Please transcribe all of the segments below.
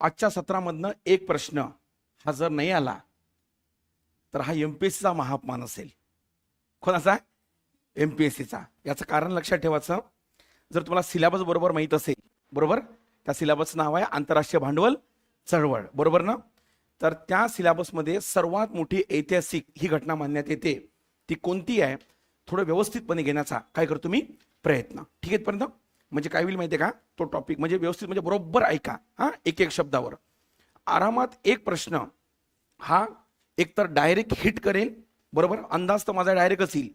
आजच्या सत्रामधनं एक प्रश्न हा जर नाही आला तर हा एम पी एस सीचा महापमान असेल. कोणाचा? एमपीएससीचा याचं कारण लक्षात ठेवायचं. जर तुम्हाला सिलेबस बरोबर माहीत असेल बरोबर? त्या सिलेबसचं नाव आहे आंतरराष्ट्रीय भांडवल चळवळ. बरोबर ना? तर त्या सिलेबसमध्ये सर्वात मोठी ऐतिहासिक ही घटना मानण्यात येते. ती कोणती आहे? थोडं व्यवस्थितपणे घेण्याचा काय करतो मी? प्रयत्न. ठीक आहे परंतु म्हणजे काय होईल माहिती आहे का? तो टॉपिक म्हणजे व्यवस्थित म्हणजे बरोबर ऐका. हा? एक एक शब्दावर. आरामात एक प्रश्न. हा एकतर डायरेक्ट हिट करेल बरोबर? अंदाज तर माझा डायरेक्ट येईल.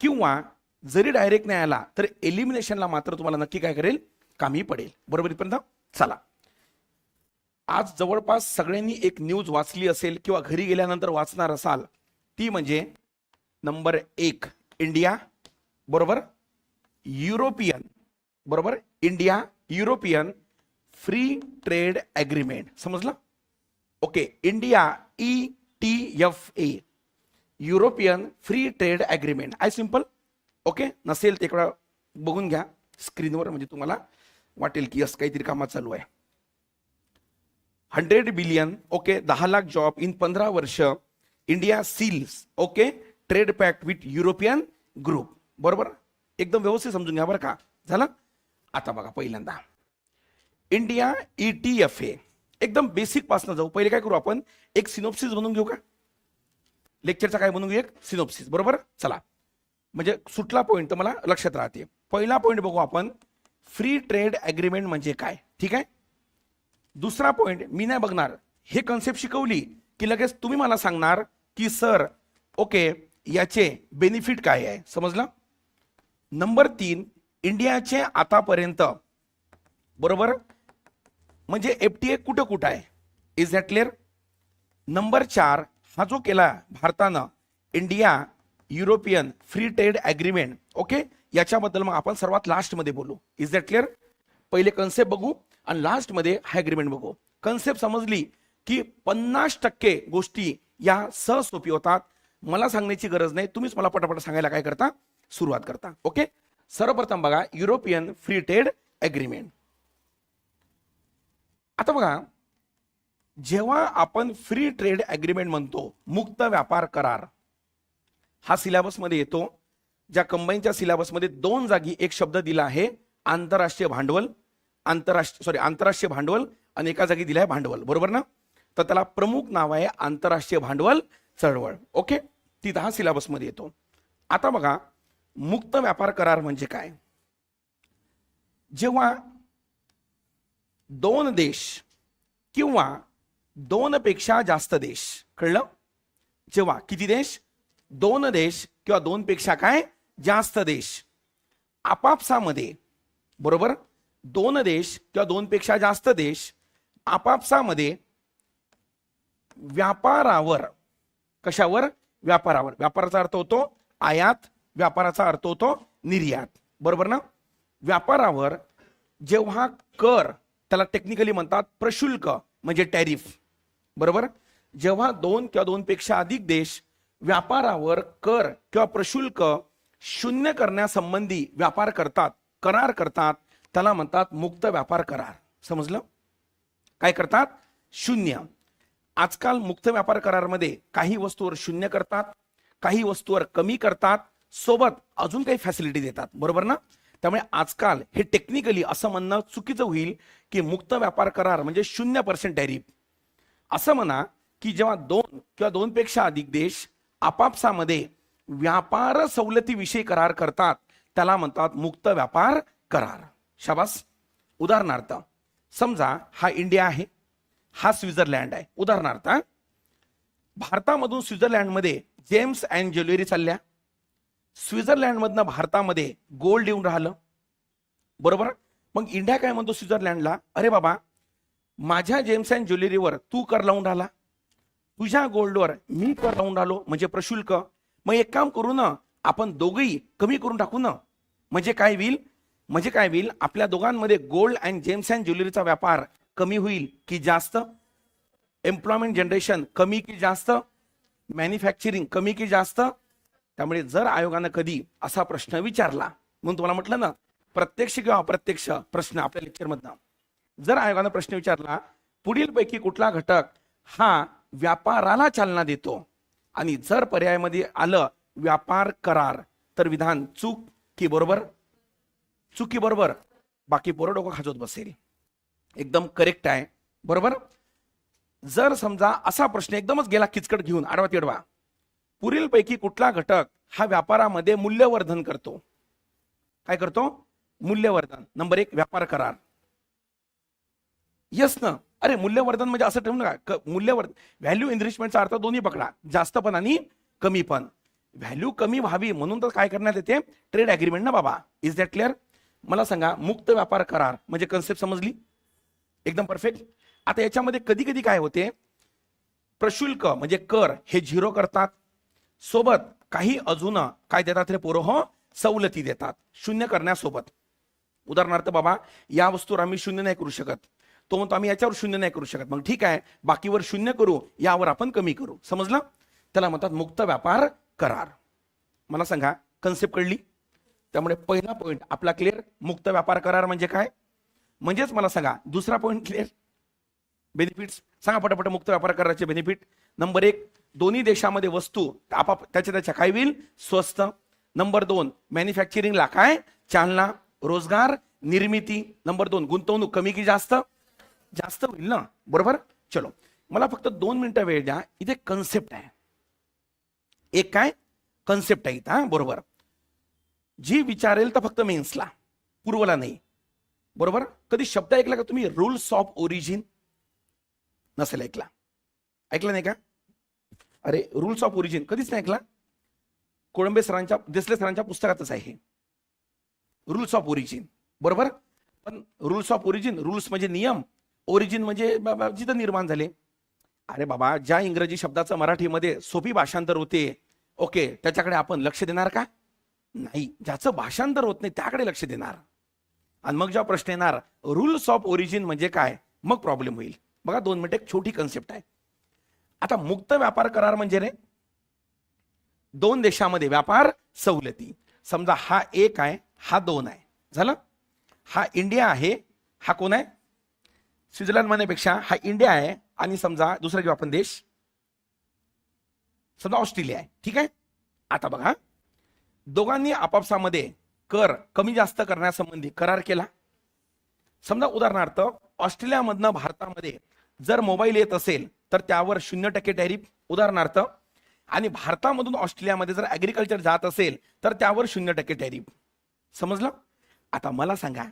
किंवा जरी डायरेक्ट नाही आला तर एलिमिनेशनला मात्र तुम्हाला नक्की काय करेल? कामी पडेल. बरोबर इथपर्यंत? चला. आज जवळपास सगळ्यांनी एक न्यूज वाचली असेल किंवा घरी गेल्यानंतर वाचणार असाल ती म्हणजे नंबर एक इंडिया बरोबर? युरोपियन बरोबर? India European free trade agreement समजलं? Okay India E T F A European free trade agreement I simple okay नसेल ते इकडं बघून घ्या. स्क्रीनवर म्हणजे तुम्हाला वाटेल की असं काहीतरी कामात चालू आहे. हंड्रेड बिलियन ओके दहा लाख जॉब इन पंधरा वर्ष. India seals okay trade pact with European group बरोबर? एकदम व्यवस्थित समजून घ्या बरं का. झालं? आता बघा पहिल्यांदा. India E T F A एकदम बेसिकपासून जाऊ. पहिले काय करू आपण? एक सिनोप्सिस बनवून घेऊ का? लेक्चरचा काय बनवून घेऊ एक सिनोप्सिस बरोबर? चला. म्हणजे सुटला पॉईंट तर मला लक्षात राहते. पहिला पॉईंट बघू आपण. फ्री ट्रेड ॲग्रीमेंट म्हणजे काय? ठीक आहे? दुसरा पॉईंट मी नाही बघणार. हे कन्सेप्ट शिकवली की लगेच तुम्ही मला सांगणार की सर ओके याचे बेनिफिट काय आहे? समजलं? नंबर तीन इंडियाचे आतापर्यंत बरोबर? म्हणजे एफ टी ए कुठं कुठं आहे? इज दॅट क्लिअर नंबर चार हा जो केला भारतानं India European free trade agreement okay? याच्याबद्दल मग आपण सर्वात लास्टमध्ये बोलू. इज दॅट क्लिअर पहिले कन्सेप्ट बघू आणि लास्टमध्ये हा ॲग्रीमेंट बघू. कन्सेप्ट समजली की पन्नास टक्के गोष्टी या सहज सोपी होतात. मला सांगण्याची गरज नाही. तुम्हीच मला पटापट सांगायला काय करता? सुरुवात करता. ओके? सर्वप्रथम बघा युरोपियन फ्री ट्रेड ॲग्रीमेंट आता बघा जेव्हा आपण फ्री ट्रेड ॲग्रीमेंट म्हणतो मुक्त व्यापार करार हा सिलेबसमध्ये येतो ज्या कंबाईनच्या सिलेबसमध्ये दोन जागी एक शब्द दिला आहे आंतरराष्ट्रीय भांडवल आंतरराष्ट्रीय सॉरी आंतरराष्ट्रीय भांडवल आणि एका जागी दिलं आहे भांडवल बरोबर ना? तर त्याला प्रमुख नाव आहे आंतरराष्ट्रीय भांडवल चळवळ. ओके? तिथं हा सिलेबसमध्ये येतो. आता बघा मुक्त व्यापार करार म्हणजे काय? जेव्हा दोन देश किंवा दोन पेक्षा जास्त देश कळलं? जेव्हा किती देश? दोन देश किंवा दोनपेक्षा काय? जास्त देश. आपापसामध्ये बरोबर? दोन देश किंवा दोनपेक्षा जास्त देश आपापसामध्ये व्यापारावर कशावर? व्यापारावर. व्यापाराचा अर्थ होतो आयात व्यापाराचा अर्थ होतो निर्यात. बरोबर ना? व्यापारावर जेव्हा कर त्याला टेक्निकली म्हणतात प्रशुल्क म्हणजे टॅरिफ. बरोबर? जेव्हा दोन किंवा दोनपेक्षा अधिक देश व्यापारावर कर किंवा प्रशुल्क शून्य करण्यासंबंधी व्यापार करतात करार करतात त्याला म्हणतात मुक्त व्यापार करार. समजलं? काय करतात? शून्य. आजकाल मुक्त व्यापार करारमध्ये काही वस्तूवर शून्य करतात काही वस्तूवर कमी करतात सोबत अजून काही फॅसिलिटी देतात. बरोबर ना? त्यामुळे आजकाल हे टेक्निकली असं म्हणणं चुकीचं होईल की मुक्त व्यापार करार म्हणजे शून्य पर्सेंट टॅरिफ असं म्हणा की जेव्हा दोन किंवा दोनपेक्षा अधिक देश आपापसामध्ये व्यापार सवलतीविषयी करार करतात त्याला म्हणतात मुक्त व्यापार करार. शाबास. उदाहरणार्थ समजा हा इंडिया आहे हा स्वित्झर्लंड आहे. उदाहरणार्थ भारतामधून स्वित्झर्लंडमध्ये जेम्स अँड ज्वेलरी चालल्या. स्वित्झर्लंडमधनं भारतामध्ये गोल्ड येऊन राहिलं. बरोबर? मग इंडिया काय म्हणतो स्वित्झर्लंडला? अरे बाबा माझ्या जेम्स अँड ज्वेलरीवर तू कर लावून राहिला. तुझ्या गोल्डवर मी कर लावून राहिलो म्हणजे प्रशुल्क. मग एक काम करू ना आपण दोघंही कमी करून टाकू ना. म्हणजे काय होईल? म्हणजे काय होईल? आपल्या दोघांमध्ये गोल्ड अँड जेम्स अँड ज्वेलरीचा व्यापार कमी होईल की जास्त? एम्प्लॉयमेंट जनरेशन कमी की जास्त? मॅन्युफॅक्चरिंग कमी की जास्त? त्यामुळे जर आयोगानं कधी असा प्रश्न विचारला म्हणून तुम्हाला म्हटलं ना प्रत्यक्ष किंवा अप्रत्यक्ष प्रश्न आपल्या लेक्चरमधनं. जर आयोगानं प्रश्न विचारला पुढीलपैकी कुठला घटक हा व्यापाराला चालना देतो आणि जर पर्यायामध्ये आलं व्यापार करार तर विधान चूक की बरोबर? चुकी बरोबर? बाकी पोरं डोकं खाजवत बसेल. एकदम करेक्ट आहे. बरोबर? जर समजा असा प्रश्न एकदमच गेला किचकट घेऊन आडवा तिडवा पुढीलपैकी कुठला घटक हा व्यापारामध्ये मूल्यवर्धन करतो? काय करतो? मूल्यवर्धन. नंबर एक व्यापार करार. यस ना अरे मूल्यवर्धन म्हणजे असं ठेवू नका. मूल्यवर्धन. व्हॅल्यू इन्व्हेस्टमेंटचा अर्थ दोन्ही पकडा. जास्त पण आणि कमी पण. व्हॅल्यू कमी व्हावी म्हणून तर काय करण्यात येते? ट्रेड अग्रीमेंट ना बाबा. इज दॅट क्लिअर मला सांगा मुक्त व्यापार करार म्हणजे कन्सेप्ट समजली? एकदम परफेक्ट आता याच्यामध्ये कधी कधी काय होते? प्रशुल्क म्हणजे कर हे झिरो करतात. सोबत काही अजून काय देतात रे पोरं हो? सवलती देतात. शून्य करण्यासोबत. उदाहरणार्थ बाबा या वस्तूवर आम्ही शून्य नाही करू शकत. तो म्हणतो आम्ही याच्यावर शून्य नाही करू शकत. मग ठीक आहे बाकीवर शून्य करू यावर आपण कमी करू. समजलं? त्याला म्हणतात मुक्त व्यापार करार. मला सांगा कन्सेप्ट कळली? त्यामुळे पहिला पॉईंट आपला क्लिअर मुक्त व्यापार करार म्हणजे काय? म्हणजेच मला सांगा दुसरा पॉईंट क्लिअर बेनिफिट्स सांगा पटापट मुक्त व्यापार कराराचे बेनिफिट नंबर एक दोन्ही देशामध्ये वस्तू आपाप त्याच्या त्याच्या काय होईल? स्वस्त. नंबर दोन मॅन्युफॅक्चरिंगला काय? चालना रोजगार निर्मिती. नंबर दोन गुंतवणूक कमी की जास्त? जास्त होईल ना? बरोबर? चलो. मला फक्त दोन मिनिटं वेळ द्या. इथे कन्सेप्ट आहे. एक काय? कन्सेप्ट आहे इथं हा? बरोबर. जी विचारेल तर फक्त मेन्सला पूर्वला नाही. बरोबर? कधी शब्द ऐकला का तुम्ही? रुल्स ऑफ ओरिजिन नसेल ऐकला. ऐकला नाही का? अरे रुल्स ऑफ ओरिजिन कधीच नाही ऐकला? कोळंबे सरांच्या देसले सरांच्या पुस्तकातच आहे रूल्स रुल्स ऑफ ओरिजिन बरोबर? पण रुल्स ऑफ ओरिजिन रुल्स म्हणजे नियम. ओरिजिन म्हणजे बाबा जिथं निर्माण झाले. अरे बाबा ज्या इंग्रजी शब्दाचं मराठीमध्ये सोपी भाषांतर होते ओके त्याच्याकडे आपण लक्ष देणार का? नाही. ज्याचं भाषांतर होत नाही त्याकडे लक्ष देणार. आणि मग जेव्हा प्रश्न येणार रुल्स ऑफ ओरिजिन म्हणजे काय? मग प्रॉब्लेम होईल. बघा दोन मिनिटं एक छोटी कन्सेप्ट आहे. आता मुक्त व्यापार करार म्हणजे रे? दोन देशामध्ये व्यापार सवलती. समजा हा एक आहे हा दोन आहे. झालं? हा इंडिया आहे हा कोण आहे? स्वित्झर्लंड म्हणण्यापेक्षा हा इंडिया आहे आणि समजा दुसरा घेऊ आपण देश. समजा ऑस्ट्रेलिया आहे. ठीक आहे? आता बघा. दोघांनी आपापसामध्ये कर कमी जास्त करण्यासंबंधी करार केला. समजा उदाहरणार्थ ऑस्ट्रेलियामधनं भारतामध्ये जर मोबाईल येत असेल तर त्यावर शून्य टक्के टॅरिफ उदाहरणार्थ आणि भारतामधून ऑस्ट्रेलियामध्ये जर ॲग्रिकल्चर जात असेल तर त्यावर शून्य टक्के टॅरिफ समजलं? आता मला सांगा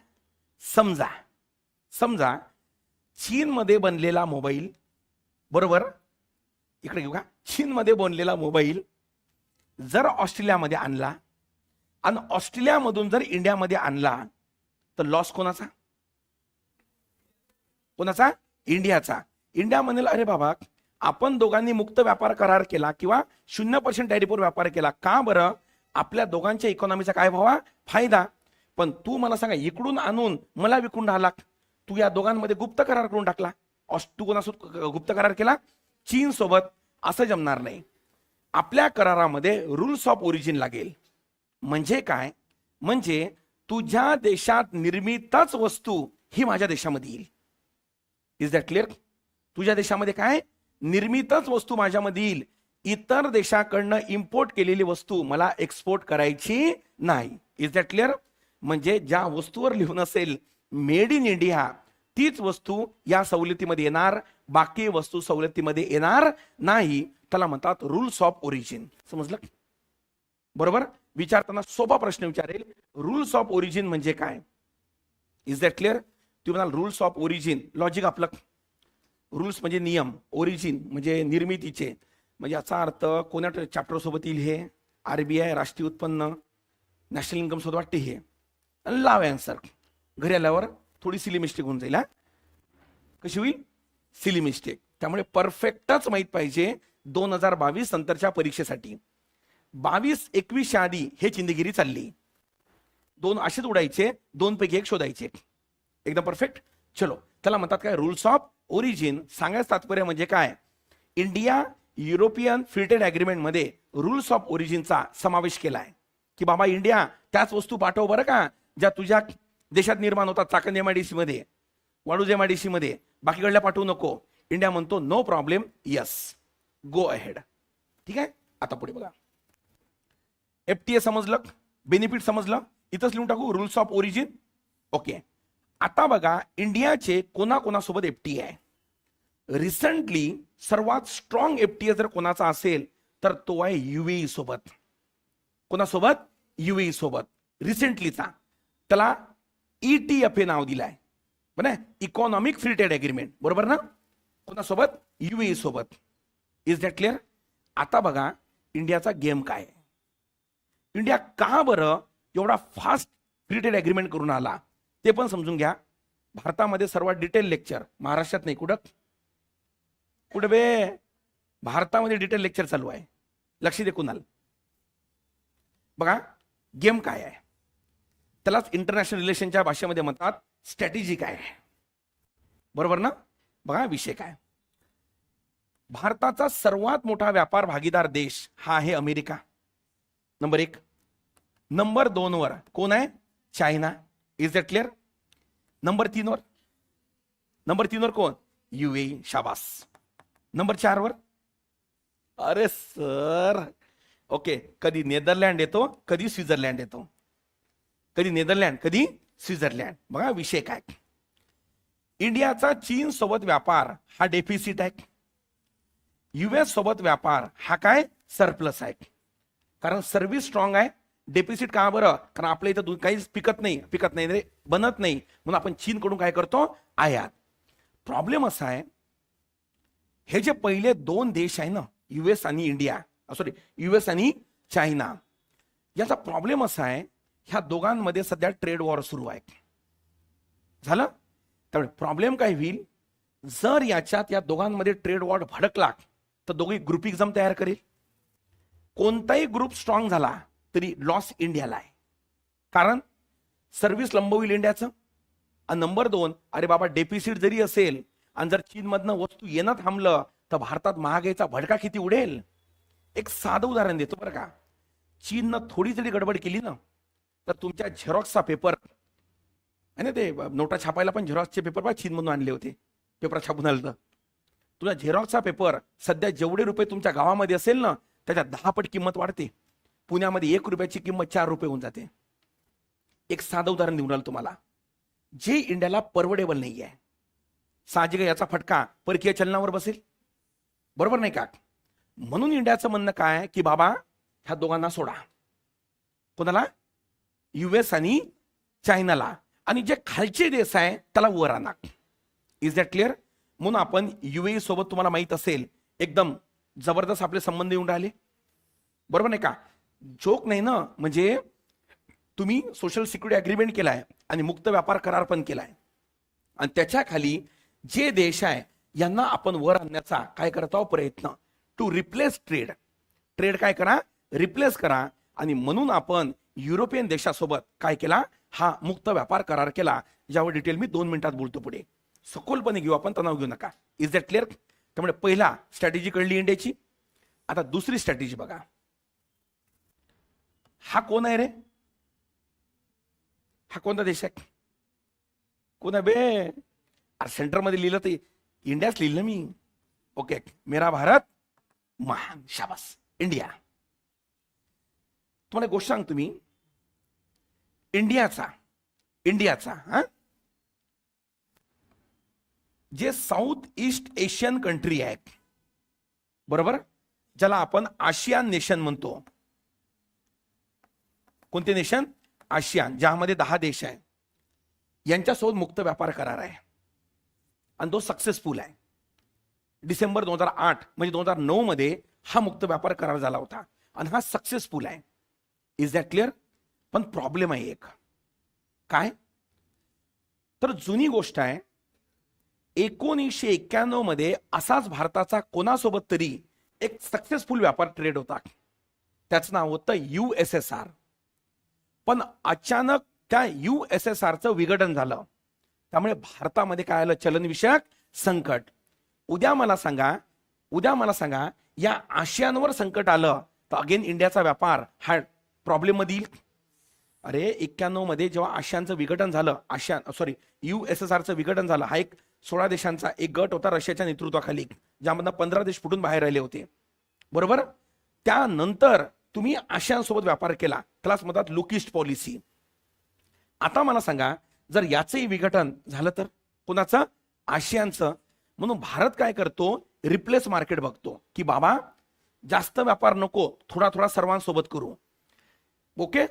समजा समजा चीनमध्ये बनलेला मोबाईल बरोबर? इकडे घेऊ का? चीनमध्ये बनलेला मोबाईल जर ऑस्ट्रेलियामध्ये आणला आणि ऑस्ट्रेलियामधून जर इंडियामध्ये आणला तर लॉस कोणाचा? कोणाचा? इंडियाचा. इंडिया म्हणेल अरे बाबा आपण दोघांनी मुक्त व्यापार करार केला किंवा शून्य पर्सेंट टॅरिफवर व्यापार केला का बरं? आपल्या दोघांच्या इकॉनॉमीचा काय व्हावा? फायदा. पण तू मला सांगा इकडून आणून मला विकून राहिला. तू या दोघांमध्ये गुप्त करार करून टाकला. तू कोणासोबत गुप्त करार केला? चीन सोबत असं जमणार नाही. आपल्या करारामध्ये रुल्स ऑफ ओरिजिन लागेल. म्हणजे काय? म्हणजे तुझ्या देशात निर्मितच वस्तू ही माझ्या देशामध्ये येईल. इज दॅट क्लिअर तुझ्या देशामध्ये काय? निर्मितच वस्तू माझ्यामध्ये येईल. इतर देशाकडनं इम्पोर्ट केलेली वस्तू मला एक्सपोर्ट करायची नाही. इज दॅट क्लिअर म्हणजे ज्या वस्तूवर लिहून असेल मेड इन इंडिया तीच वस्तू या सवलतीमध्ये येणार बाकी वस्तू सवलतीमध्ये येणार नाही. त्याला म्हणतात रुल्स ऑफ ओरिजिन समजलं बरोबर? विचारताना सोपा प्रश्न विचारेल. रुल्स ऑफ ओरिजिन म्हणजे काय? इज दॅट क्लिअर तुम्ही म्हणाल रुल्स ऑफ ओरिजिन लॉजिक आपलं रुल्स म्हणजे नियम ओरिजिन म्हणजे निर्मितीचे. म्हणजे याचा अर्थ कोण्या चॅप्टरसोबत येईल हे? आर बी आय राष्ट्रीय उत्पन्न नॅशनल इन्कम सोबत वाटते हे. आणि लाव अँसर घरी आल्यावर थोडी सिली मिस्टेक होऊन जाईल हा. कशी होईल? सिली मिस्टेक त्यामुळे परफेक्टच माहीत पाहिजे दोन हजार बावीस नंतरच्या परीक्षेसाठी. बावीस एकवीसच्या आधी हे चिंदगिरी चालली. दोन असेच उडायचे दोन पैकी एक शोधायचे. एकदम परफेक्ट चलो. त्याला म्हणतात काय? रुल्स ऑफ ओरिजिन सांगायचं तात्पर्य म्हणजे काय? इंडिया युरोपियन फ्री ट्रेड अग्रीमेंटमध्ये रुल्स ऑफ ओरिजिनचा समावेश केला आहे की बाबा इंडिया त्याच वस्तू पाठव बरं का ज्या तुझ्या देशात निर्माण होतात चाकण एमआयडीसी मध्ये वाडूज एममध्ये. बाकीकडल्या पाठवू नको. इंडिया म्हणतो no problem yes go ahead ठीक आहे? आता पुढे बघा. एफ टी ए समजलं? बेनिफिट समजलं? इथंच लिहून टाकू रुल्स ऑफ ओरिजिन ओके आता बघा इंडियाचे कोणाकोणासोबत एफ टी आहे? रिसेंटली सर्वात स्ट्रॉंग एफ टी जर कोणाचा असेल तर तो आहे युएई सोबत. कोणासोबत? युएई सोबत. रिसेंटलीचा त्याला ईटीएफ हे नाव दिलंय. बरं इकॉनॉमिक फ्री ट्रेड अग्रीमेंट बरोबर ना? कोणासोबत? युएई सोबत. इज दॅट क्लिअर आता बघा इंडियाचा गेम काय आहे? इंडिया का बरं एवढा फास्ट फ्री ट्रेड अग्रीमेंट करून आला? ते पण समजून घ्या. भारतामध्ये सर्वात डिटेल लेक्चर महाराष्ट्रात नाही कुठं? कुठं बे? भारतामध्ये डिटेल लेक्चर चालू आहे. लक्ष दे कुणाल. बघा गेम काय आहे? त्यालाच इंटरनॅशनल रिलेशनच्या भाषेमध्ये म्हणतात स्ट्रॅटेजी काय आहे? बरोबर ना? बघा विषय काय? भारताचा सर्वात मोठा व्यापार भागीदार देश हा आहे अमेरिका. नंबर एक. नंबर दोनवर कोण आहे? China. Is that clear number तीनवर नंबर तीनवर कोण? यू ए शाबास नंबर चारवर अरे सर ओके कधी नेदरलँड येतो कधी स्वित्झर्लँड येतो. कधी नेदरलँड कधी स्वित्झर्लँड बघा विषय काय. इंडियाचा चीन सोबत व्यापार हा डेफिसिट आहे. युएस सोबत व्यापार हा काय? सरप्लस आहे. कारण सर्व्हिस स्ट्रॉंग आहे. डेफिसिट का बरं? कारण आपल्या इथं काहीच पिकत नाही. पिकत नाही रे बनत नाही. म्हणून आपण चीनकडून काय करतो? आयात. प्रॉब्लेम असा आहे हे जे पहिले दोन देश आहे ना युएस आणि इंडिया सॉरी युएस आणि चायना याचा प्रॉब्लेम असा आहे ह्या दोघांमध्ये सध्या ट्रेड वॉर सुरू आहे. झालं? त्यामुळे प्रॉब्लेम काय होईल? जर याच्यात या दोघांमध्ये ट्रेड वॉर भडकला तर दोघे ग्रुप एक्झाम तयार करेल. कोणताही ग्रुप स्ट्रॉंग झाला तरी लॉस इंडियाला आहे. कारण सर्व्हिस लंबविल इंडियाचं आणि नंबर दोन अरे बाबा डेफिसिट जरी असेल आणि जर चीनमधनं वस्तू येणं थांबलं तर भारतात महागाईचा भडका किती उडेल? एक साधं उदाहरण देतो बरं का. चीननं थोडी जरी गडबड केली ना तर तुमच्या झेरॉक्सचा पेपर आहे ना ते नोटा छापायला पण झेरॉक्सचे पेपर बा चीनमधून आणले होते पेपर छापून आलं तर. तुझा झेरॉक्सचा पेपर सध्या जेवढे रुपये तुमच्या गावामध्ये असेल ना त्याच्या दहा पट किंमत वाढते. पुण्यामध्ये एक रुपयाची किंमत चार रुपये होऊन जाते. एक साधं उदाहरण देऊन राहिलं तुम्हाला. जे इंडियाला परवडेबल नाही आहे साहजिक याचा फटका परकीय चलनावर बसेल. बरोबर नाही का? म्हणून इंडियाचं म्हणणं काय की बाबा ह्या दोघांना सोडा. कोणाला? युएस आणि चायनाला. आणि जे खालचे देश आहे त्याला वर आणा. इज दॅट क्लिअर म्हणून आपण युए सोबत तुम्हाला माहीत असेल एकदम जबरदस्त आपले संबंध येऊन राहिले. बरोबर नाही का? जोक नाही ना म्हणजे तुम्ही सोशल सिक्युरिटी अग्रीमेंट केलाय आणि मुक्त व्यापार करार पण केला आहे आणि त्याच्याखाली जे देश आहे यांना आपण वर आणण्याचा काय करत आहोत प्रयत्न. टू रिप्लेस ट्रेड ट्रेड काय करा? रिप्लेस करा. आणि म्हणून आपण युरोपियन देशासोबत काय केला? हा मुक्त व्यापार करार केला. ज्यावर डिटेल मी दोन मिनिटात बोलतो पुढे. सखोलपणे घेऊ आपण तणाव घेऊ नका. इज दॅट क्लिअर त्यामुळे पहिला स्ट्रॅटेजी कळली इंडियाची. आता दुसरी स्ट्रॅटेजी बघा. हा कोण आहे रे हा कोणता देश आहे कोण आहे बे अरे सेंटरमध्ये लिहिलं ते इंडियाच लिहिलं मी ओके मेरा भारत महान शाबास इंडिया तुम्हाला एक गोष्ट सांगतो मी इंडियाचा इंडियाचा हा जे साऊथ ईस्ट एशियन कंट्री आहेत बरोबर ज्याला आपण आशियान नेशन म्हणतो कोणते नेशन? आशियान ज्यामध्ये दहा देश आहे यांच्यासोबत मुक्त व्यापार करार आहे. आणि तो सक्सेसफुल आहे. डिसेंबर दोन हजार आठ म्हणजे दोन हजार नऊ मध्ये हा मुक्त व्यापार करार झाला होता. आणि हा सक्सेसफुल आहे. इज दॅट क्लिअर पण प्रॉब्लेम आहे एक. काय? तर जुनी गोष्ट आहे एकोणीसशे एक्क्याण्णवमध्ये असाच भारताचा कोणासोबत तरी एक सक्सेसफुल व्यापार ट्रेड होता. त्याचं नाव होतं यू एस एस आर पण अचानक त्या यू एस एस आरचं विघटन झालं. त्यामुळे भारतामध्ये काय आलं? चलनविषयक संकट. उद्या मला सांगा उद्या मला सांगा या आशियानवर संकट आलं तर अगेन इंडियाचा व्यापार हा प्रॉब्लेममध्ये येईल. अरे एक्क्याण्णवमध्ये जेव्हा आशियानचं विघटन झालं ASEAN sorry U S S आरचं विघटन झालं हा एक सोळा देशांचा एक गट होता रशियाच्या नेतृत्वाखाली ज्यामधनं पंधरा देश फुटून बाहेर राहिले होते. बरोबर? त्यानंतर तुम्ही आशियांसोबत व्यापार केला. त्यालाच म्हणतात लुकिस्ट पॉलिसी. आता मला सांगा जर याचंही विघटन झालं तर कुणाचं? आशियानचं म्हणून भारत काय करतो? रिप्लेस मार्केट बघतो. की बाबा जास्त व्यापार नको थोडा थोडा सर्वांसोबत करू. ओके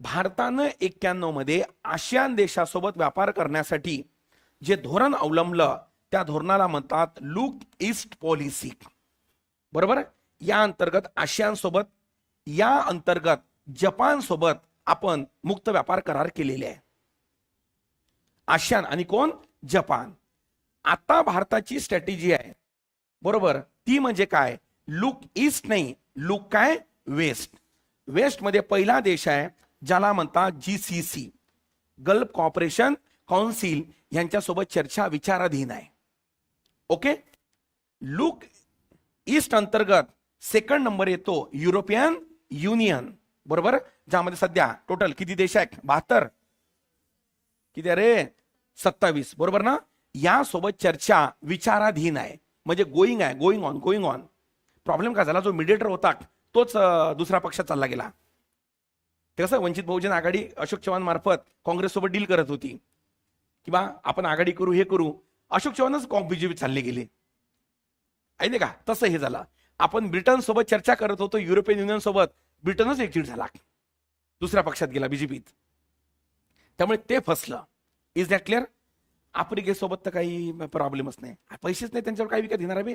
भारतानं एक्क्याण्णवमध्ये आशियान देशासोबत व्यापार करण्यासाठी जे धोरण अवलंबलं त्या धोरणाला म्हणतात लुक ईस्ट पॉलिसी. बरोबर? या अंतर्गत आशियान सोबत या अंतर्गत जपान सोबत आपण मुक्त व्यापार करार केलेले आहे. आशियान आणि कोण? जपान. आता भारताची स्ट्रॅटेजी आहे. बरोबर? ती म्हणजे काय? लुक ईस्ट नाही लुक काय? वेस्ट वेस्टमध्ये पहिला देश आहे ज्याला म्हणतात G C C Gulf cooperation council यांच्यासोबत चर्चा विचाराधीन आहे. ओके? लुक ईस्ट अंतर्गत सेकंड नंबर येतो युरोपियन युनियन बरोबर? ज्यामध्ये सध्या टोटल किती देश आहेत? बहात्तर. किती अरे? सत्तावीस. बरोबर ना? यासोबत चर्चा विचाराधीन आहे. म्हणजे गोईंग आहे. Going on going on problem काय झाला? जो मिडिएटर होता तोच दुसरा दुसऱ्या पक्षात चालला गेला. ते कसं? वंचित बहुजन आघाडी अशोक चव्हाण मार्फत काँग्रेससोबत डील करत होती. किंवा आपण आघाडी करू हे करू. अशोक चव्हाणच बीजेपी चालले गेले. आहे का? तसं हे झालं. आपण ब्रिटन सोबत चर्चा करत होतो युरोपियन युनियन सोबत ब्रिटनच एक्झिट झाला. दुसऱ्या पक्षात गेला बीजेपीत. त्यामुळे ते फसलं. इज दॅट क्लिअर आफ्रिकेसोबत तर काही प्रॉब्लेमच नाही. पैसेच नाही त्यांच्यावर काय विकत घेणार आहे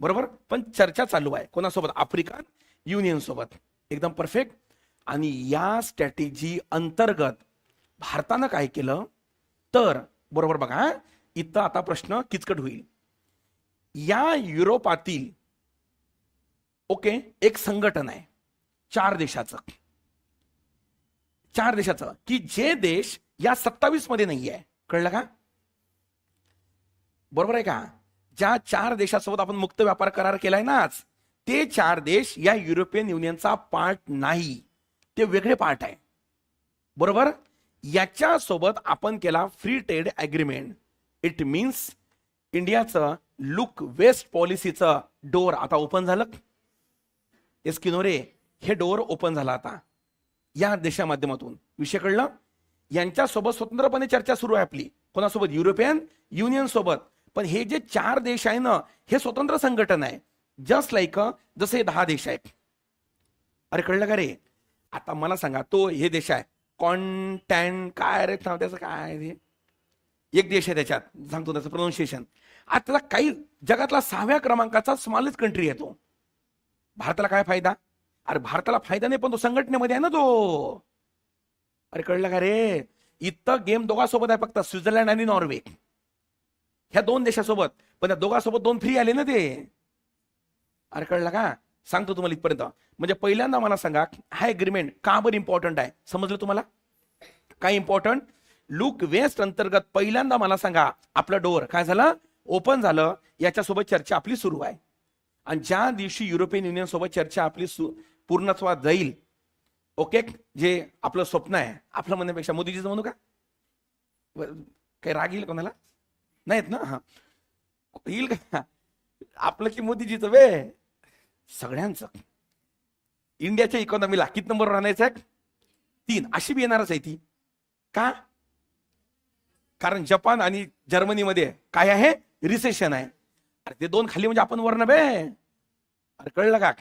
बरोबर? पण चर्चा चालू आहे. कोणासोबत? आफ्रिकन युनियन सोबत एकदम परफेक्ट आणि या स्ट्रॅटेजी अंतर्गत भारतानं काय केलं? तर बरोबर बघा इथं आता प्रश्न किचकट होईल. या युरोपातील ओके? एक संघटन आहे. चार देशाचं. चार देशाचं. की जे देश या सत्तावीसमध्ये नाही आहे कळलं का? बरोबर आहे का? ज्या चार देशासोबत आपण मुक्त व्यापार करार केलाय ना आज ते चार देश या युरोपियन युनियनचा पार्ट नाही. ते वेगळे पार्ट आहे. बरोबर? याच्यासोबत आपण केला free trade agreement it means इंडियाचं लुक वेस्ट पॉलिसीचं डोर आता ओपन झालं. एस्किनोरे हे डोअर ओपन झाला आता. या देशा माध्यमातून विषय कळलं यांच्यासोबत स्वतंत्रपणे चर्चा सुरू आहे आपली. कोणासोबत? युरोपियन युनियन सोबत पण हे जे चार देश आहे ना हे स्वतंत्र संघटन आहे. जस्ट लाईक जसे दहा देश आहेत. अरे कळलं का रे? आता मला सांगा तो हे देश आहे. कॉन्टॅन काय रे नाव त्याचं काय रे एक देश आहे त्याच्यात. सांगतो त्याचं प्रोनाऊन्सिएशन आता काही जगातला सहाव्या क्रमांकाचा स्मॉलेस्ट कंट्री आहे तो. भारताला काय फायदा? अरे भारताला फायदा नाही पण तो संघटनेमध्ये आहे ना तो. अरे कळलं का रे? इथं गेम दोघांसोबत आहे फक्त स्वित्झर्लंड आणि नॉर्वे. ह्या दोन देशासोबत. पण त्या दोघांसोबत दोन फ्री आले ना ते. अरे कळलं का? सांगतो तुम्हाला इथपर्यंत. म्हणजे पहिल्यांदा मला सांगा हा एग्रीमेंट का बरं इम्पॉर्टंट आहे? समजलं तुम्हाला? काय इम्पॉर्टंट लुक वेस्ट अंतर्गत पहिल्यांदा मला सांगा आपलं डोअर काय झालं? ओपन झालं. याच्यासोबत चर्चा आपली सुरू आहे. आणि ज्या दिवशी युरोपियन युनियन सोबत चर्चा आपली सु- पूर्णत्वात जाईल ओके? जे आपलं स्वप्न आहे आपलं म्हणण्यापेक्षा. मोदीजीचं म्हणू का? काही राग येईल कोणाला? नाहीत ना? हा. येईल का? आपलं की मोदीजीचं? वे! सगळ्यांचं. इंडियाच्या इकॉनॉमीला किती नंबर आणायचं आहे? तीन. अशी बी येणारच आहे ती. का? कारण जपान आणि जर्मनीमध्ये काय आहे? रिसेशन आहे. अरे ते दोन खाली म्हणजे आपण वर्ण बे. अरे कळलं का?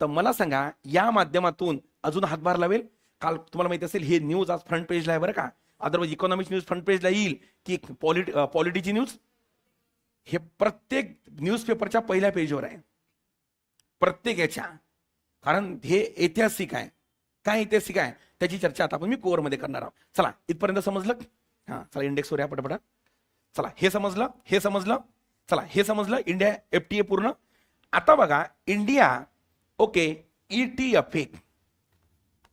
तर मला सांगा या माध्यमातून अजून हातभार लावेल? काल तुम्हाला माहिती असेल हे न्यूज आज फ्रंट पेजला आहे बरं का? अदरवाईज इकॉनॉमिक न्यूज फ्रंट पेजला येईल की पॉलिट पॉलिटीची न्यूज हे प्रत्येक न्यूजपेपरच्या पहिल्या पेजवर आहे. प्रत्येक याच्या. कारण हे ऐतिहासिक आहे. काय ऐतिहासिक आहे? त्याची चर्चा आता आपण मी कोअरमध्ये करणार आहोत. चला इथपर्यंत समजलं? हा चला इंडेक्सवर या पटापटा. चला हे समजलं? हे समजलं? चला हे समजलं? इंडिया एफ टी ए पूर्ण. आता बघा India okay E T F A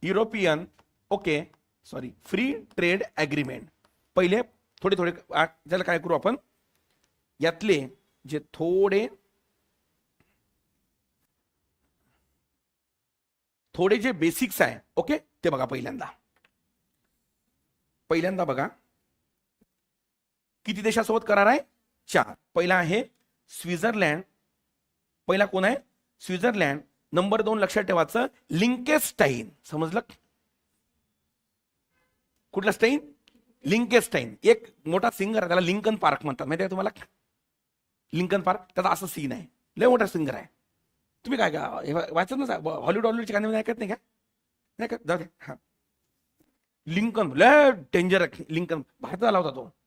European okay sorry free trade agreement पहिले थोडे थोडे ज्याला काय करू आपण? यातले जे थोडे थोडे जे बेसिक्स आहे ओके ते बघा पहिल्यांदा. पहिल्यांदा बघा किती देशासोबत करार आहे? चार. पहिला आहे स्वित्झर्लँड. पहिला कोण आहे? स्वित्झर्लँड. नंबर दोन लक्षात ठेवायचं लिंकेस्टाईन. समजलं? कुठला स्टाईन लिंकेस्टाईन. एक मोठा सिंगर आहे त्याला लिंकन पार्क म्हणतात. माहिती आहे तुम्हाला? Lincoln park. त्याचा असं सीन आहे. लय मोठा सिंगर आहे. तुम्ही काय का वाचत ना हॉलिवूड हॉलिवूडची गाणी ऐकत नाही का? नाही का? जाऊ दे. हा. लिंकन. लय डेंजर लिंकन. भारतात आला होता तो.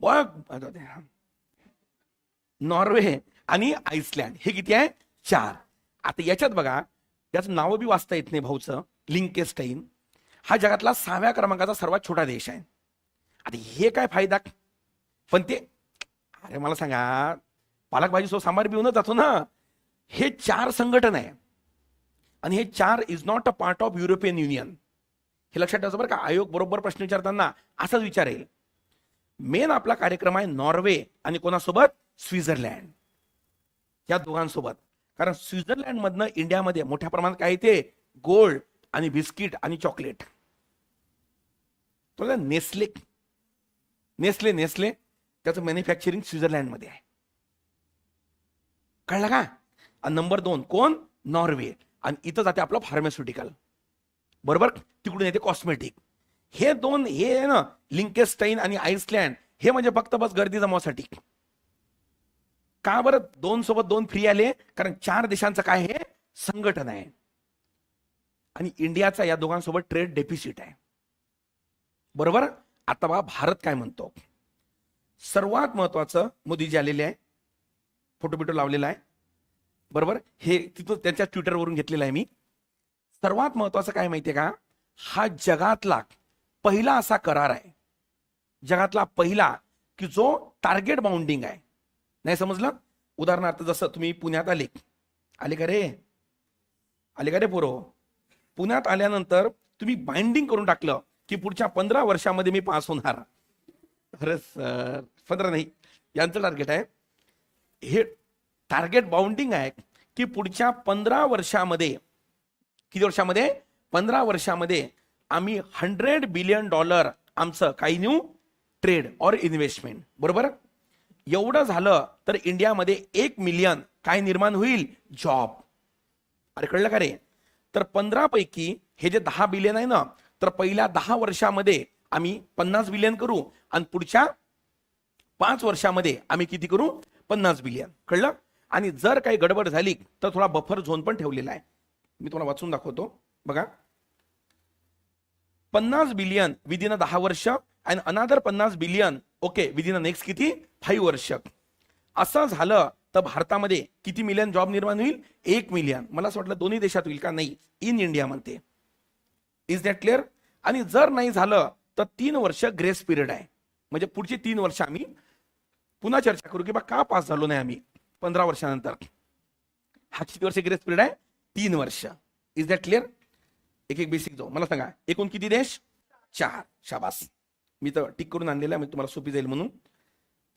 बघ नॉर्वे आणि आईसलँड हे किती आहे? चार. आता याच्यात बघा याचं नाव बी वाचता येत नाही भाऊचं लिंकेस्टाईन. हा जगातला सहाव्या क्रमांकाचा सर्वात छोटा देश आहे. आता हे काय फायदा? पण ते अरे मला सांगा पालक भाजी सो सांबार पिऊनच जातो ना. हे चार संघटन आहे. आणि हे चार is not a part of European union हे लक्षात ठेवायचं बरं का आयोग बरोबर प्रश्न विचारताना असाच विचारेल मेन आपला कार्यक्रम आहे नॉर्वे आणि कोणासोबत? स्वित्झर्लंड. या दोघांसोबत. कारण स्वित्झर्लंड मधनं इंडियामध्ये मोठ्या प्रमाणात काय येते? गोल्ड आणि बिस्किट आणि चॉकलेट. तो नेस्ले. Nestle Nestle. त्याचं मॅन्युफॅक्चरिंग स्वित्झर्लंडमध्ये आहे. कळलं का? नंबर दोन कोण? नॉर्वे. आणि इथं जाते आपलं फार्मास्युटिकल बरोबर? तिकडून येते कॉस्मेटिक हे दोन हे आहे ना लिंकेस्टाईन आणि आईसलँड हे म्हणजे फक्त बस गर्दी जमवासाठी. का बरं? दोन सोबत दोन फ्री आले कारण चार देशांचं काय हे संघटन आहे. आणि इंडियाचा या दोघांसोबत ट्रेड डेफिसिट आहे. बरोबर? आता बघा भारत काय म्हणतो? सर्वात महत्वाचं मोदीजी आलेले आहे फोटो बिटो लावलेला आहे. बरोबर? हे तिथं त्यांच्या ट्विटरवरून घेतलेलं आहे मी. सर्वात महत्वाचं काय माहितीये का? हा जगातला पहिला असा करार आहे. जगातला पहिला की जो टार्गेट बाउंडिंग आहे. नाही समजलं? उदाहरणार्थ जसं तुम्ही पुण्यात आले. आले का रे? आले का रे पोरो? पुण्यात आल्यानंतर तुम्ही बाइंडिंग करून टाकलं की पुढच्या पंधरा वर्षामध्ये मी पास होणार. अरे सर पंधरा नाही. यांचं टार्गेट आहे. हे टार्गेट बाउंडिंग आहे की पुढच्या पंधरा वर्षामध्ये किती वर्षामध्ये? पंधरा वर्षामध्ये आम्ही हंड्रेड बिलियन डॉलर आमचं काही न्यू ट्रेड और इन्व्हेस्टमेंट बरोबर? एवढं झालं तर इंडियामध्ये एक मिलियन काय निर्माण होईल? जॉब अरे कळलं का रे? तर पंधरा पैकी हे जे दहा बिलियन आहे ना तर पहिल्या दहा वर्षामध्ये आम्ही पन्नास बिलियन करू आणि पुढच्या पाच वर्षामध्ये आम्ही किती करू? पन्नास बिलियन कळलं? आणि जर काही गडबड झाली तर थोडा बफर झोन पण ठेवलेला आहे. मी तुम्हाला वाचून दाखवतो. बघा. पन्नास बिलियन विदिन अ दहा वर्ष अँड अनादर पन्नास billion okay within a next किती? फाईव्ह वर्ष. असं झालं तर भारतामध्ये किती मिलियन जॉब निर्माण होईल? एक मिलियन. मला असं वाटलं दोन्ही देशात होईल का? नाही. इन इंडिया म्हणते. इज दॅट क्लिअर आणि जर नाही झालं तर तीन वर्ष ग्रेस पिरियड आहे. म्हणजे पुढची तीन वर्ष आम्ही पुन्हा चर्चा करू की बा का पास झालो नाही आम्ही? पंधरा वर्षानंतर. हा किती वर्ष ग्रेस पिरियड आहे? तीन वर्ष. इज दॅट क्लिअर एक एक बेसिक जाऊ. मला सांगा एकूण किती देश? चार. शाबास. मी तर टिक करून आणलेला मी म्हणजे तुम्हाला सोपी जाईल म्हणून.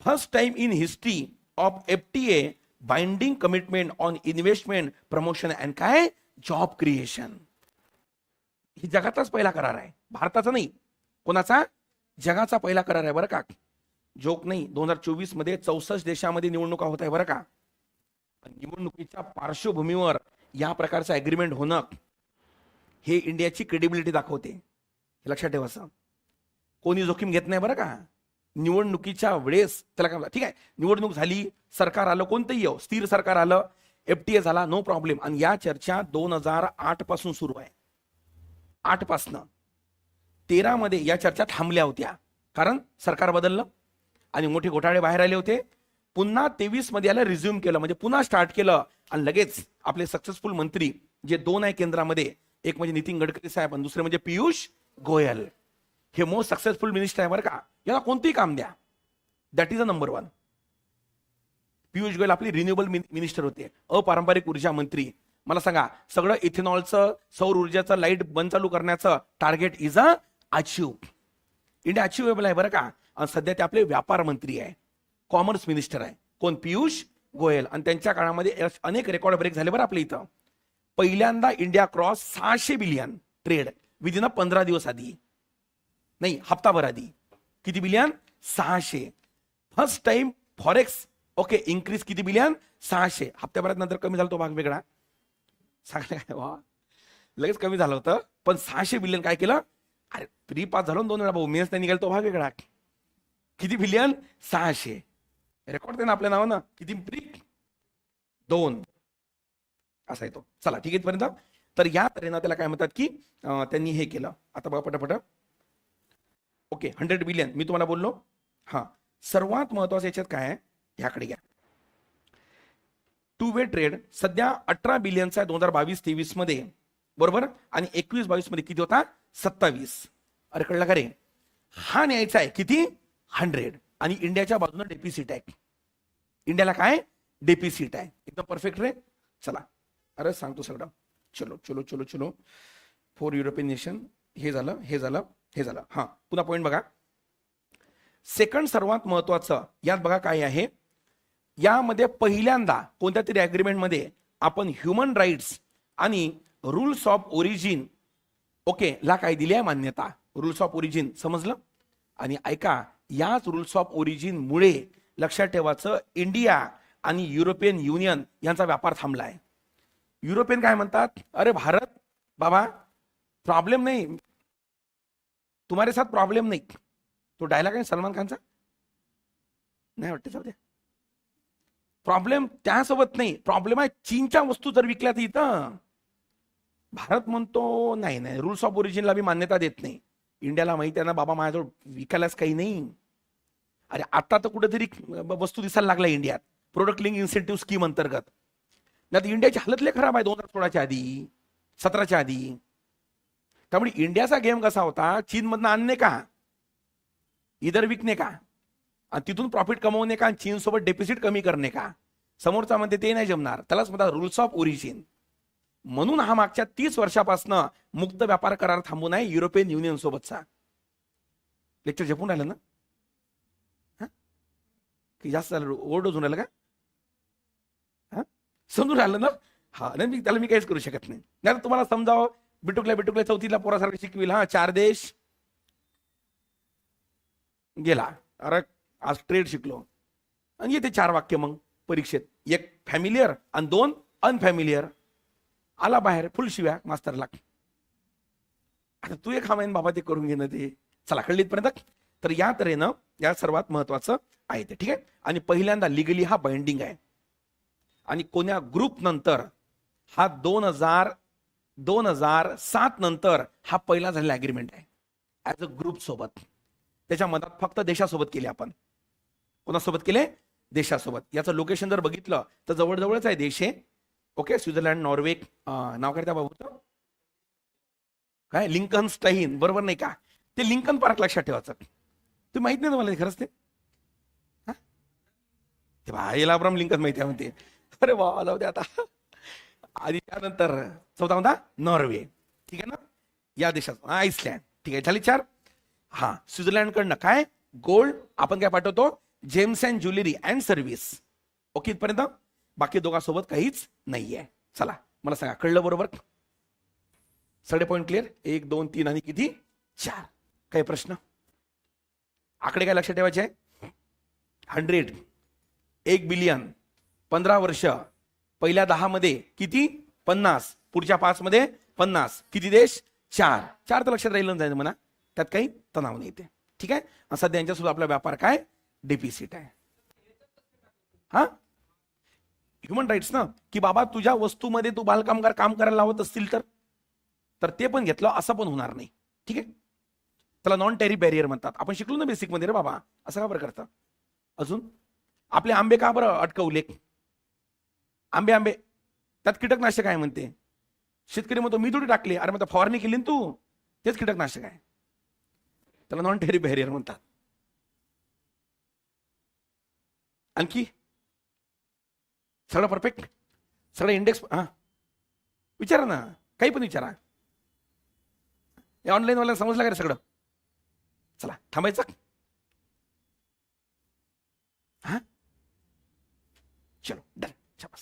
First time in history of F T A binding commitment on investment promotion and काय? जॉब क्रिएशन ही जगाचाच पहिला करार आहे. भारताचा नाही. कोणाचा? जगाचा पहिला करार आहे बरं का. जोक नाही. दोन हजार चोवीसमध्ये चौसष्ट देशामध्ये निवडणुका होत आहे बरं का. पण निवडणुकीच्या पार्श्वभूमीवर या प्रकारचं अग्रीमेंट होणं हे इंडियाची क्रेडिबिलिटी दाखवते. हे लक्षात ठेवायचं कोणी जोखीम घेत नाही बरं का? निवडणुकीच्या वेळेस त्याला काय ठीक आहे निवडणूक झाली सरकार आलं कोणतंही येऊ स्थिर सरकार आलं एफटीए झाला नो प्रॉब्लेम आणि या चर्चा दोन हजार आठपासून सुरू आहे. आठ पासनं. तेरा मध्ये या चर्चा थांबल्या होत्या. कारण सरकार बदललं आणि मोठे घोटाळे बाहेर आले होते. पुन्हा तेवीसमध्ये याला रिझ्यूम केलं. म्हणजे पुन्हा स्टार्ट केलं. आणि लगेच आपले सक्सेसफुल मंत्री जे दोन आहे केंद्रामध्ये एक म्हणजे नितीन गडकरी साहेब आणि दुसरे म्हणजे पियुष गोयल. हे मोस्ट सक्सेसफुल मिनिस्टर आहे बरं का. याला कोणतेही काम द्या. That is a number one Piyush Goyal आपली रिन्युएबल मिनिस्टर होते. अपारंपरिक ऊर्जा मंत्री. मला सांगा सगळं इथेनॉलचं सौर ऊर्जाचं लाइट बंद चालू करण्याचं target is a achieve India achievable आहे बरं का. आणि सध्या ते आपले व्यापार मंत्री आहे. कॉमर्स मिनिस्टर आहे. कोण? पियुष गोयल. आणि त्यांच्या काळामध्ये अनेक रेकॉर्ड ब्रेक झाले बरं आपल्या इथं. पहिल्यांदा इंडिया क्रॉस सहाशे बिलियन ट्रेड. विदिन पंधरा दिवस आधी. नाही हप्ताभर आधी. किती बिलियन? सहाशे. First time forex okay increase किती बिलियन? सहाशे. हप्त्याभरात नंतर कमी झाला तो भाग वेगळा. सांगलं काय वा. लगेच कमी झालं होतं पण सहाशे बिलियन काय केलं? अरे प्री पास झालो दोन वेळा भाऊ मेन्स नाही निघाल तो भाग वेगळा. किती बिलियन? सहाशे. रेकॉर्ड ना आपल्या नावानं. किती? प्री दोन. असा येतो. चला ठीक आहे इथपर्यंत तर या तऱ्हेनं त्याला काय म्हणतात की त्यांनी हे केलं. आता बघा पटापट. ओके हंड्रेड बिलियन मी तुम्हाला बोललो. हां. सर्वात महत्वाचं याच्यात काय आहे? ह्याकडे घ्या. टू वे ट्रेड सध्या अठरा बिलियनचा आहे दोन हजार बावीस तेवीसमध्ये. बरोबर? आणि एकवीस बावीसमध्ये किती होता? सत्तावीस. अरे कळलं का रे? हा न्यायचा आहे. किती? हंड्रेड आणि इंडियाच्या बाजूने डेपिसिट आहे. इंडियाला काय? डेपिसिट आहे. एकदम परफेक्ट रे. चला. अरे सांगतो सगळं. चलो चलो चलो चलो. फोर युरोपियन नेशन हे झालं हे झालं हे झालं. हां पुन्हा पॉईंट बघा. सेकंड सर्वात महत्वाचं यात बघा काय आहे? यामध्ये पहिल्यांदा कोणत्या तरी अग्रीमेंटमध्ये आपण ह्युमन राईट्स आणि रुल्स ऑफ ओरिजिन ओके ला काय दिली आहे मान्यता? रुल्स ऑफ ओरिजिन समजलं? आणि ऐका याच रुल्स ऑफ ओरिजिन मुळे लक्षात ठेवायचं इंडिया आणि युरोपियन युनियन यांचा व्यापार थांबला आहे युरोपियन काय म्हणतात? अरे भारत बाबा प्रॉब्लेम नाही. तुम्हारे साथ प्रॉब्लेम नाही. तो डायलॉग आहे सलमान खानचा? नाही वाटते सध्या द्या. प्रॉब्लेम त्यासोबत नाही. प्रॉब्लेम आहे चीनच्या वस्तू जर विकल्या तर इथं. भारत म्हणतो नाही नाही रुल्स ऑफ ओरिजिनला मी मान्यता देत नाही. इंडियाला माहिती आहे ना बाबा माझ्याजवळ विकायलाच काही नाही. अरे आता तर कुठेतरी वस्तू दिसायला लागला इंडियात प्रोडक्ट लिंक इन्सेंटिव्ह स्कीम अंतर्गत. नाही तर इंडियाची हालत लय खराब आहे दोन हजार सोळाच्या आधी सतराच्या आधी. त्यामुळे इंडियाचा गेम कसा होता चीनमधनं आणणे का? इधर विकणे का? आणि तिथून प्रॉफिट कमवणे का? आणि चीनसोबत डेपिसिट कमी करणे का? समोरचा म्हणते ते नाही जमणार. त्यालाच म्हणतात रुल्स ऑफ ओरिजिन म्हणून हा मागच्या तीस वर्षापासून मुक्त व्यापार करार थांबून आहे युरोपियन युनियन सोबतचा लेक्चर झेपून राहिलं ना? हा? की जास्त झालं? ओरड अजून राहिलं का? समजून राहिलं ना? हा नाही मी त्याला मी काहीच करू शकत नाही. नाही तुम्हाला समजावं बिटुकल्या बिटुकल्या चौथीला पोरासारखं शिकविल हा चार देश गेला. अरे आज ट्रेड शिकलो. आणि येते चार वाक्य मग परीक्षेत. एक फॅमिलियर आणि दोन अनफॅमिलियर आला बाहेर फुल शिव्या मास्तरला आता तू एक हमाईन बाबा ते करून घेणं ते. चला कळलीतपर्यंत तर या तऱ्हेनं या सर्वात महत्वाचं आहे ते ठीक आहे? आणि पहिल्यांदा लिगली हा बाइंडिंग आहे. आणि कोण्या ग्रुप नंतर हा दोन हजार दोन हजार सात नंतर हा पहिला झालेला अग्रीमेंट आहे. ऍज अ ग्रुप सोबत. त्याच्या मधात फक्त देशासोबत केले आपण. कोणासोबत केले? देशासोबत. याचं लोकेशन जर बघितलं तर जवळजवळच आहे देश. हे ओके स्वित्झर्लंड नॉर्वे नाव काय त्या बाबूचं काय? लिंकन स्टाईन बरोबर नाही का? ते लिंकन पार्क लक्षात ठेवायचं. ते माहीत नाही तुम्हाला खरंच ते? हा? ते भाईला लिंकन माहिती आहे म्हणते. अरे वा जाऊ दे आता. आधी त्यानंतर चौथा म्हणता नॉर्वे. ठीक आहे ना? या देशात. आईसलँड. ठीक आहे झाली चार. हा स्वित्झर्लंडकडनं काय? गोल्ड आपण काय पाठवतो? Gems and jewellery and service. Okay इथपर्यंत? बाकी दोघांसोबत काहीच नाहीये. चला मला सांगा कळलं बरोबर? सगळे पॉईंट क्लिअर एक दोन तीन आणि किती? चार. काही प्रश्न? आकडे काय लक्षात ठेवायचे? हंड्रेड एक बिलियन पंधरा वर्ष. पहिल्या दहामध्ये किती? पन्नास. पुढच्या पाचमध्ये पन्नास. किती देश? चार. चार तर लक्षात राहिलं जाईल म्हणा. त्यात काही तणाव नाही ते ठीक आहे? सध्या यांच्यासोबत आपला व्यापार काय? डेपिसिट आहे. हा? ह्युमन राईट्स ना? की बाबा तुझ्या वस्तूमध्ये तू बालकामगार काम करायला लावत असतील तर? तर ते पण घेतलं असं पण होणार नाही. ठीक आहे? त्याला नॉन टेरी बॅरियर म्हणतात. आपण शिकलो ना बेसिकमध्ये रे बाबा. असं का बरं करतं? अजून? आपले आंबे का बरं अटकवले आंबे आंबे. त्यात कीटकनाशक आहे म्हणते. शेतकरी म्हणतो मी थोडी टाकली. अरे मग फवारणी केली ना तू? तेच कीटकनाशक आहे. त्याला नॉन टेरी बॅरियर म्हणतात. आणखी? सगळं परफेक्ट सगळं इंडेक्स हा. विचारा ना. काही पण विचारा. या ऑनलाईन समजलं का रे सगळं? चला थांबायचं? हा? चलो डन